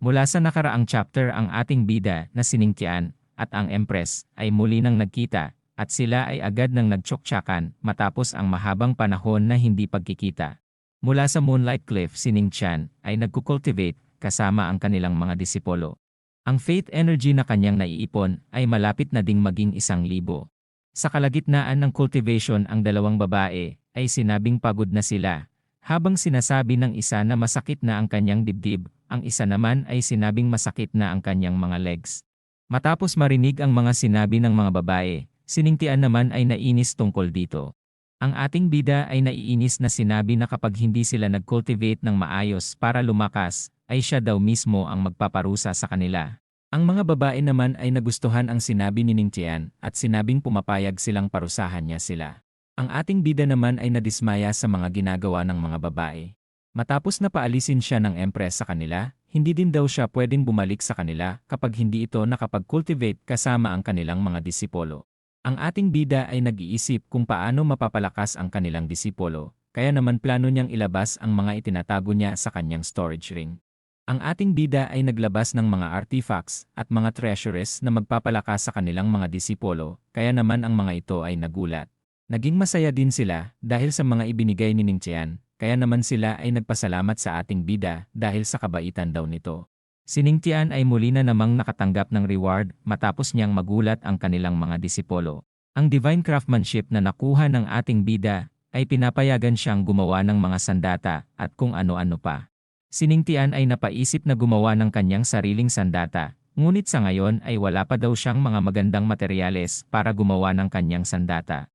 Mula sa nakaraang chapter ang ating bida na siningtian at ang Empress ay muli nang nagkita at sila ay agad nang nagtsoktsakan matapos ang mahabang panahon na hindi pagkikita. Mula sa Moonlight Cliff si Ning Chan ay nagkukultivate kasama ang kanilang mga disipolo. Ang faith energy na kanyang naiipon ay malapit na ding maging isang libo. Sa kalagitnaan ng cultivation ang dalawang babae ay sinabing pagod na sila. Habang sinasabi ng isa na masakit na ang kanyang dibdib, ang isa naman ay sinabing masakit na ang kanyang mga legs. Matapos marinig ang mga sinabi ng mga babae, siningtian naman ay nainis tungkol dito. Ang ating bida ay naiinis na sinabi na kapag hindi sila nag-cultivate ng maayos para lumakas, ay siya daw mismo ang magpaparusa sa kanila. Ang mga babae naman ay nagustuhan ang sinabi ni Ningtian at sinabing pumapayag silang parusahan niya sila. Ang ating bida naman ay nadismaya sa mga ginagawa ng mga babae. Matapos na paalisin siya ng empress sa kanila, hindi din daw siya pwedeng bumalik sa kanila kapag hindi ito nakapag-cultivate kasama ang kanilang mga disipolo. Ang ating bida ay nag-iisip kung paano mapapalakas ang kanilang disipolo, kaya naman plano niyang ilabas ang mga itinatago niya sa kanyang storage ring. Ang ating bida ay naglabas ng mga artifacts at mga treasures na magpapalakas sa kanilang mga disipolo, kaya naman ang mga ito ay nagulat. Naging masaya din sila dahil sa mga ibinigay ni Ningtian, kaya naman sila ay nagpasalamat sa ating bida dahil sa kabaitan daw nito. Siningtian ay muli na namang nakatanggap ng reward matapos niyang magulat ang kanilang mga disipolo. Ang divine craftsmanship na nakuha ng ating bida ay pinapayagan siyang gumawa ng mga sandata at kung ano-ano pa. Siningtian ay napaisip na gumawa ng kanyang sariling sandata, ngunit sa ngayon ay wala pa daw siyang mga magandang materyales para gumawa ng kanyang sandata.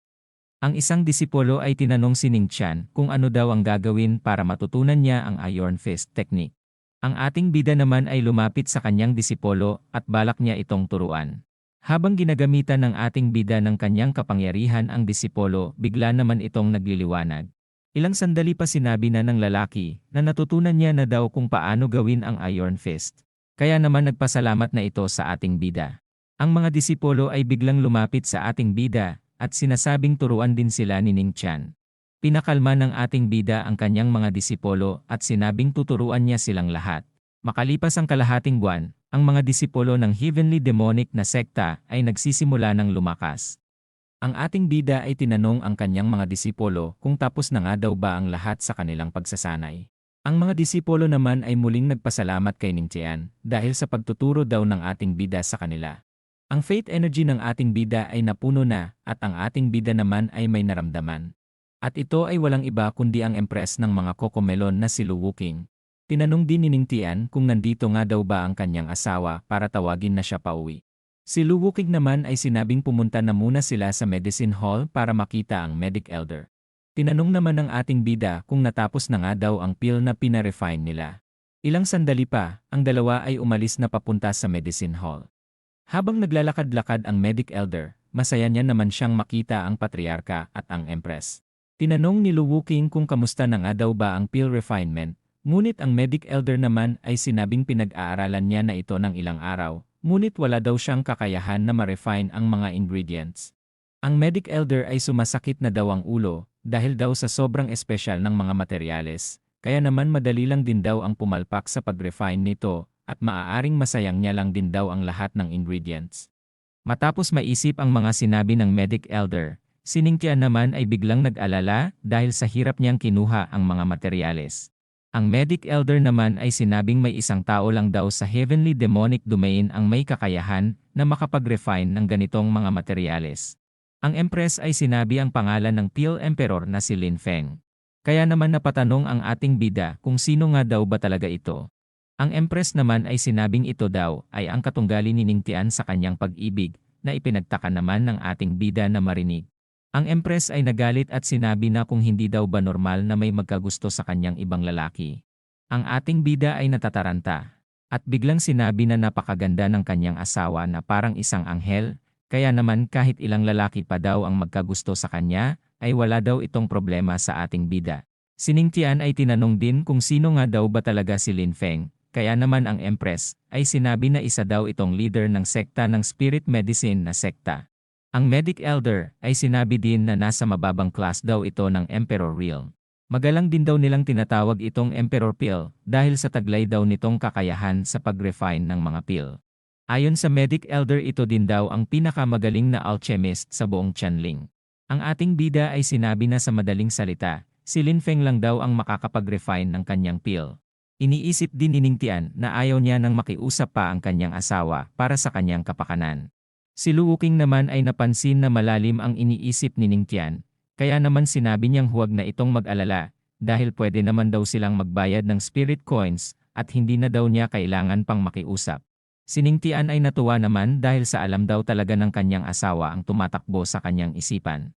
Ang isang disipolo ay tinanong si Ning Chan kung ano daw ang gagawin para matutunan niya ang Iron Fist technique. Ang ating bida naman ay lumapit sa kanyang disipolo at balak niya itong turuan. Habang ginagamitan ng ating bida ng kanyang kapangyarihan ang disipolo, bigla naman itong nagliliwanag. Ilang sandali pa sinabi na ng lalaki na natutunan niya na daw kung paano gawin ang Iron Fist. Kaya naman nagpasalamat na ito sa ating bida. Ang mga disipolo ay biglang lumapit sa ating bida at sinasabing turuan din sila ni Ning Chan. Pinakalma ng ating bida ang kanyang mga disipolo at sinabing tuturuan niya silang lahat. Makalipas ang kalahating buwan, ang mga disipolo ng Heavenly Demonic na sekta ay nagsisimula ng lumakas. Ang ating bida ay tinanong ang kanyang mga disipolo kung tapos na nga daw ba ang lahat sa kanilang pagsasanay. Ang mga disipolo naman ay muling nagpasalamat kay Ning Tian dahil sa pagtuturo daw ng ating bida sa kanila. Ang faith energy ng ating bida ay napuno na at ang ating bida naman ay may naramdaman. At ito ay walang iba kundi ang empress ng mga kokomelon na si Lu Wuking. Tinanong din ni Ningtian kung nandito nga daw ba ang kanyang asawa para tawagin na siya pauwi. Si Lu Wuking naman ay sinabing pumunta na muna sila sa medicine hall para makita ang medic elder. Tinanong naman ng ating bida kung natapos na nga daw ang pill na pinarefine nila. Ilang sandali pa, ang dalawa ay umalis na papunta sa medicine hall. Habang naglalakad-lakad ang medic elder, masaya niya naman siyang makita ang patriarka at ang empress. Tinanong ni Luwuking kung kamusta na nga daw ba ang pill refinement, ngunit ang medic elder naman ay sinabing pinag-aaralan niya na ito ng ilang araw, ngunit wala daw siyang kakayahan na ma-refine ang mga ingredients. Ang medic elder ay sumasakit na daw ang ulo dahil daw sa sobrang espesyal ng mga materyales, kaya naman madali lang din daw ang pumalpak sa pag-refine nito at maaaring masayang niya lang din daw ang lahat ng ingredients. Matapos maisip ang mga sinabi ng medic elder, siningtian naman ay biglang nag-alala dahil sa hirap niyang kinuha ang mga materyales. Ang medic elder naman ay sinabing may isang tao lang daw sa heavenly demonic domain ang may kakayahan na makapag-refine ng ganitong mga materyales. Ang empress ay sinabi ang pangalan ng Peel Emperor na si Lin Feng. Kaya naman napatanong ang ating bida kung sino nga daw ba talaga ito. Ang Empress naman ay sinabing ito daw ay ang katunggali ni Ningtian sa kanyang pag-ibig na ipinagtaka naman ng ating bida na marinig. Ang Empress ay nagalit at sinabi na kung hindi daw ba normal na may magkagusto sa kanyang ibang lalaki. Ang ating bida ay natataranta at biglang sinabi na napakaganda ng kanyang asawa na parang isang anghel, kaya naman kahit ilang lalaki pa daw ang magkagusto sa kanya, ay wala daw itong problema sa ating bida. Siningtian ay tinanong din kung sino nga daw ba talaga si Lin Feng, kaya naman ang Empress ay sinabi na isa daw itong leader ng sekta ng spirit medicine na sekta. Ang medic elder ay sinabi din na nasa mababang class daw ito ng Emperor Realm. Magalang din daw nilang tinatawag itong Emperor Pill dahil sa taglay daw nitong kakayahan sa pag-refine ng mga pill. Ayon sa medic elder ito din daw ang pinakamagaling na alchemist sa buong Tianling. Ang ating bida ay sinabi na sa madaling salita, si Lin Feng lang daw ang makakapag-refine ng kanyang pill. Iniisip din ni Ning Tian na ayaw niya nang makiusap pa ang kanyang asawa para sa kanyang kapakanan. Si Lu Wuking naman ay napansin na malalim ang iniisip ni Ning Tian, kaya naman sinabi niyang huwag na itong mag-alala, dahil pwede naman daw silang magbayad ng spirit coins at hindi na daw niya kailangan pang makiusap. Siningtian ay natuwa naman dahil sa alam daw talaga ng kanyang asawa ang tumatakbo sa kanyang isipan.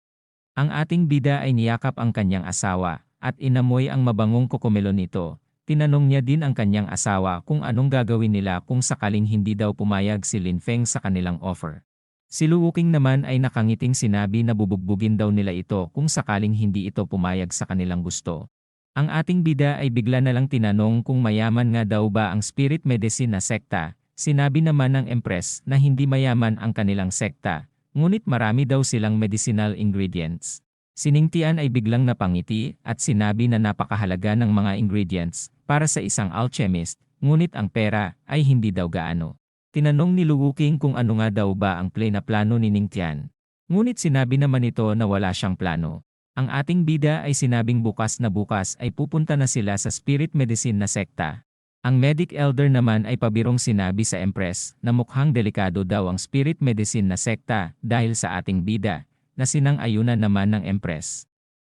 Ang ating bida ay niyakap ang kanyang asawa at inamoy ang mabangong kokomelo nito. Tinanong niya din ang kanyang asawa kung anong gagawin nila kung sakaling hindi daw pumayag si Lin Feng sa kanilang offer. Si Luwuking naman ay nakangiting sinabi na bubugbugin daw nila ito kung sakaling hindi ito pumayag sa kanilang gusto. Ang ating bida ay bigla na lang tinanong kung mayaman nga daw ba ang spirit medicine na sekta. Sinabi naman ng Empress na hindi mayaman ang kanilang sekta, ngunit marami daw silang medicinal ingredients. Siningtian ay biglang napangiti at sinabi na napakahalaga ng mga ingredients para sa isang alchemist, ngunit ang pera ay hindi daw gaano. Tinanong ni Luwuking kung ano nga daw ba ang play na plano ni Ningtian. Ngunit sinabi naman ito na wala siyang plano. Ang ating bida ay sinabing bukas na bukas ay pupunta na sila sa spirit medicine na sekta. Ang medic elder naman ay pabirong sinabi sa Empress na mukhang delikado daw ang spirit medicine na sekta dahil sa ating bida, na sinang-ayunan naman ng Empress.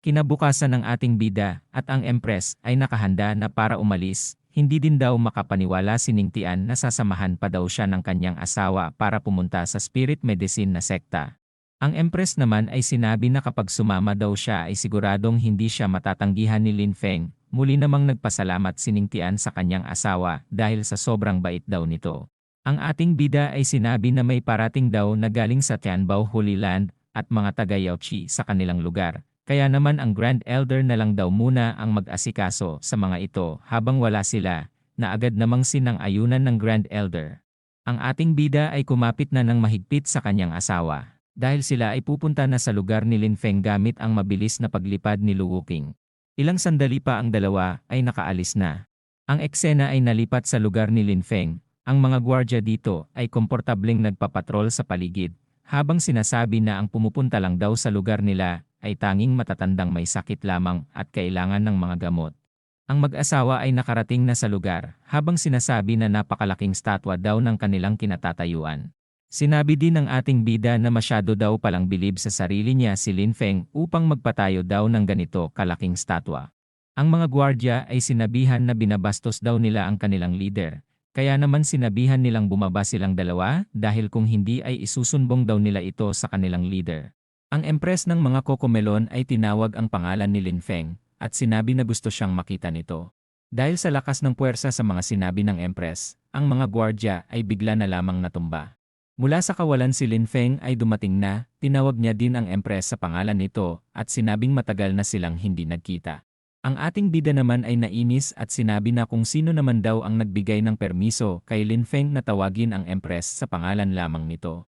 Kinabukasan ng ating bida at ang Empress ay nakahanda na para umalis, hindi din daw makapaniwala si Ningtian na sasamahan pa daw siya ng kanyang asawa para pumunta sa spirit medicine na sekta. Ang Empress naman ay sinabi na kapag sumama daw siya ay siguradong hindi siya matatanggihan ni Lin Feng. Muli namang nagpasalamat si Ningtian sa kanyang asawa dahil sa sobrang bait daw nito. Ang ating bida ay sinabi na may parating daw na galing sa Tianbao Holy Land at mga taga Yaochi sa kanilang lugar kaya naman ang Grand Elder na lang daw muna ang mag-asikaso sa mga ito habang wala sila, na agad namang sinang ayunan ng Grand Elder. Ang ating bida ay kumapit na ng mahigpit sa kanyang asawa, dahil sila ay pupunta na sa lugar ni Lin Feng gamit ang mabilis na paglipad ni Lu Wuking. Ilang sandali pa ang dalawa ay nakaalis na. Ang eksena ay nalipat sa lugar ni Lin Feng. Ang mga gwardya dito ay komportableng nagpapatrol sa paligid, habang sinasabi na ang pumupunta lang daw sa lugar nila ay tanging matatandang may sakit lamang at kailangan ng mga gamot. Ang mag-asawa ay nakarating na sa lugar habang sinasabi na napakalaking statwa daw ng kanilang kinatatayuan. Sinabi din ng ating bida na masyado daw palang bilib sa sarili niya si Lin Feng upang magpatayo daw ng ganito kalaking statwa. Ang mga gwardya ay sinabihan na binabastos daw nila ang kanilang leader, kaya naman sinabihan nilang bumaba silang dalawa dahil kung hindi ay isusunbong daw nila ito sa kanilang leader. Ang empress ng mga kokomelon ay tinawag ang pangalan ni Lin Feng at sinabi na gusto siyang makita nito. Dahil sa lakas ng puwersa sa mga sinabi ng empress, ang mga gwardya ay bigla na lamang natumba. Mula sa kawalan si Lin Feng ay dumating na, tinawag niya din ang empress sa pangalan nito at sinabing matagal na silang hindi nagkita. Ang ating bida naman ay nainis at sinabi na kung sino naman daw ang nagbigay ng permiso kay Lin Feng na tawagin ang empress sa pangalan lamang nito.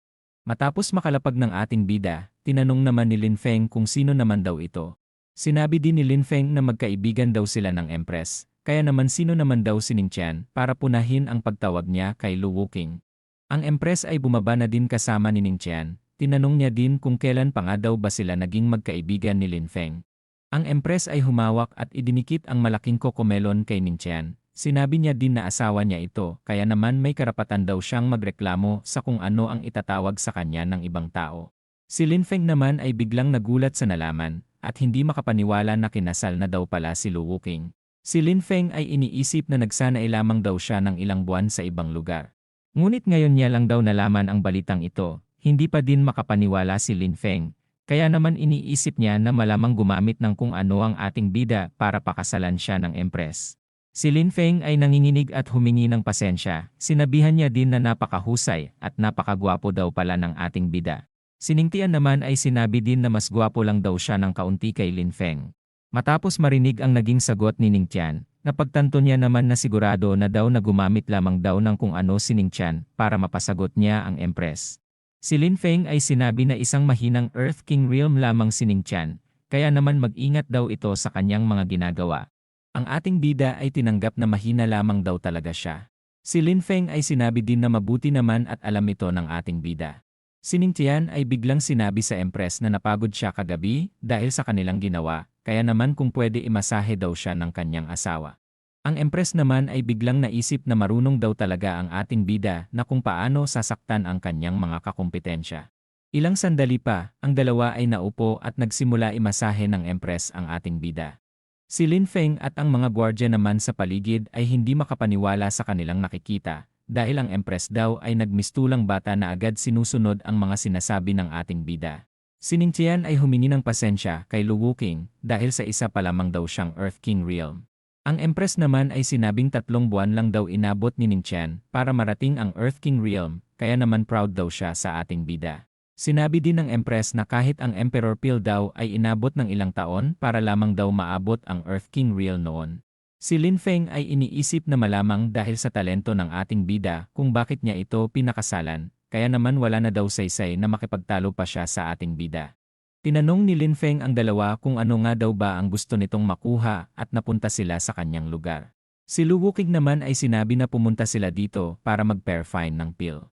Matapos makalapag ng ating bida, tinanong naman ni Lin Feng kung sino naman daw ito. Sinabi din ni Lin Feng na magkaibigan daw sila ng Empress, kaya naman sino naman daw si Ning Qian para punahin ang pagtawag niya kay Lu Wuking. Ang Empress ay bumaba na din kasama ni Ning Qian, tinanong niya din kung kailan pa nga daw ba sila naging magkaibigan ni Lin Feng. Ang Empress ay humawak at idinikit ang malaking kokomelon kay Ning Qian, Sinabi niya din na asawa niya ito, kaya naman may karapatan daw siyang magreklamo sa kung ano ang itatawag sa kanya ng ibang tao. Si Lin Feng naman ay biglang nagulat sa nalaman, at hindi makapaniwala na kinasal na daw pala si Lu Wuking. Si Lin Feng ay iniisip na nagsanay lamang daw siya ng ilang buwan sa ibang lugar. Ngunit ngayon niya lang daw nalaman ang balitang ito, hindi pa din makapaniwala si Lin Feng, kaya naman iniisip niya na malamang gumamit ng kung ano ang ating bida para pakasalan siya ng empress. Si Lin Feng ay nanginginig at humingi ng pasensya. Sinabihan niya din na napakahusay at napakagwapo daw pala ng ating bida. Siningtian naman ay sinabi din na mas gwapo lang daw siya ng kaunti kay Lin Feng. Matapos marinig ang naging sagot ni Ning Tian, napagtanto niya naman na sigurado na daw na gumamit lamang daw ng kung ano si Ning Tian para mapasagot niya ang Empress. Si Lin Feng ay sinabi na isang mahinang Earth King Realm lamang si Ning Tian, kaya naman mag-ingat daw ito sa kanyang mga ginagawa. Ang ating bida ay tinanggap na mahina lamang daw talaga siya. Si Lin Feng ay sinabi din na mabuti naman at alam ito ng ating bida. Si Ning Tian ay biglang sinabi sa Empress na napagod siya kagabi dahil sa kanilang ginawa, kaya naman kung pwede imasahe daw siya ng kanyang asawa. Ang Empress naman ay biglang naisip na marunong daw talaga ang ating bida na kung paano sasaktan ang kanyang mga kakumpetensya. Ilang sandali pa, ang dalawa ay naupo at nagsimula imasahe ng Empress ang ating bida. Si Lin Feng at ang mga gwardya naman sa paligid ay hindi makapaniwala sa kanilang nakikita, dahil ang Empress daw ay nagmistulang bata na agad sinusunod ang mga sinasabi ng ating bida. Si Ning Tian ay humingi ng pasensya kay Lu Wuking dahil sa isa pa lamang daw siyang Earth King Realm. Ang Empress naman ay sinabing tatlong buwan lang daw inabot ni Ning Tian para marating ang Earth King Realm, kaya naman proud daw siya sa ating bida. Sinabi din ng Empress na kahit ang Emperor Pil daw ay inabot ng ilang taon para lamang daw maabot ang Earth King Real noon. Si Lin Feng ay iniisip na malamang dahil sa talento ng ating bida kung bakit niya ito pinakasalan, kaya naman wala na daw saysay na makipagtalo pa siya sa ating bida. Tinanong ni Lin Feng ang dalawa kung ano nga daw ba ang gusto nitong makuha at napunta sila sa kanyang lugar. Si Lu Wukig naman ay sinabi na pumunta sila dito para mag-perfine ng pill.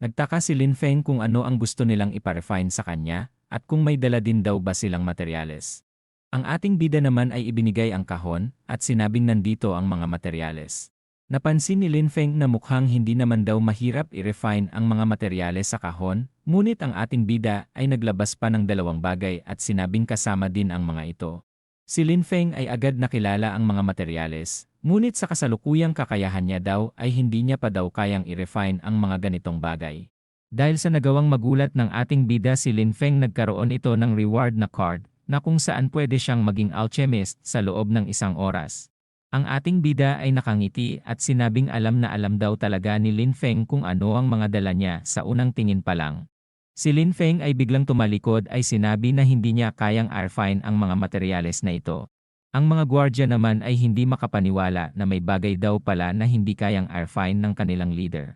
Nagtaka si Lin Feng kung ano ang gusto nilang iparefine sa kanya, at kung may dala din daw ba silang materyales. Ang ating bida naman ay ibinigay ang kahon, at sinabing nandito ang mga materyales. Napansin ni Lin Feng na mukhang hindi naman daw mahirap i-refine ang mga materyales sa kahon, ngunit ang ating bida ay naglabas pa ng dalawang bagay at sinabing kasama din ang mga ito. Si Lin Feng ay agad nakilala ang mga materyales, Ngunit sa kasalukuyang kakayahan niya daw ay hindi niya pa daw kayang i-refine ang mga ganitong bagay. Dahil sa nagawang magulat ng ating bida si Lin Feng nagkaroon ito ng reward na card na kung saan pwede siyang maging alchemist sa loob ng isang oras. Ang ating bida ay nakangiti at sinabing alam na alam daw talaga ni Lin Feng kung ano ang mga dala niya sa unang tingin pa lang. Si Lin Feng ay biglang tumalikod ay sinabi na hindi niya kayang refine ang mga materyales na ito. Ang mga gwardya naman ay hindi makapaniwala na may bagay daw pala na hindi kayang arfine ng kanilang leader.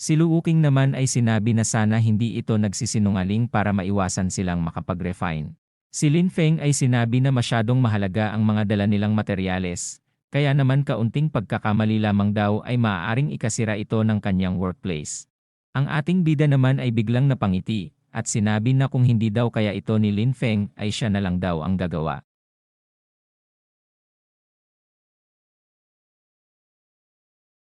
Si Luuking naman ay sinabi na sana hindi ito nagsisinungaling para maiwasan silang makapag-refine. Si Lin Feng ay sinabi na masyadong mahalaga ang mga dala nilang materyales, kaya naman kaunting pagkakamali lamang daw ay maaaring ikasira ito ng kanyang workplace. Ang ating bida naman ay biglang napangiti, at sinabi na kung hindi daw kaya ito ni Lin Feng ay siya na lang daw ang gagawa.